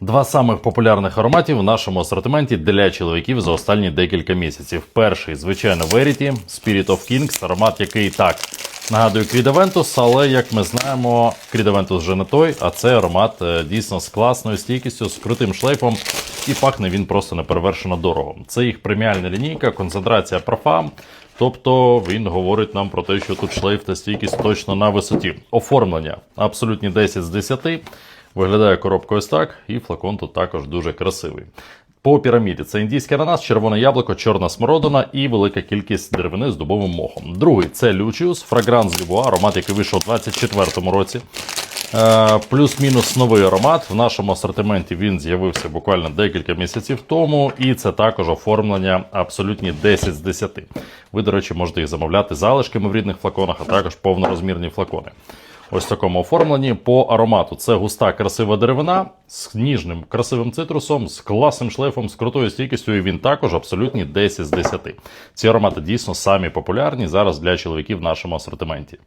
Два самих популярних ароматів в нашому асортименті для чоловіків за останні декілька місяців. Перший, звичайно, Verity, Spirit of Kings, аромат, який так нагадує Creed але як ми знаємо, Creed вже не той, а це аромат е, дійсно з класною стійкістю, з крутим шлейфом, і пахне він просто неперевершено дорого. Це їх преміальна лінійка, концентрація профам. Тобто він говорить нам про те, що тут шлейф та стійкість точно на висоті. Оформлення абсолютні 10 з 10. Виглядає коробка ось так, і флакон тут також дуже красивий. По піраміді це індійський ананас, червоне яблуко, чорна смородина і велика кількість деревини з дубовим мохом. Другий це Lucius, фрагранс Лібуа, аромат, який вийшов у 2024 році. Е, Плюс-мінус новий аромат. В нашому асортименті він з'явився буквально декілька місяців тому, і це також оформлення абсолютні 10 з 10. Ви, до речі, можете їх замовляти залишками в рідних флаконах, а також повнорозмірні флакони. Ось такому оформленні по аромату. Це густа красива деревина з ніжним красивим цитрусом, з класним шлейфом, з крутою стійкістю. І він також абсолютні 10 з 10. Ці аромати дійсно самі популярні зараз для чоловіків в нашому асортименті.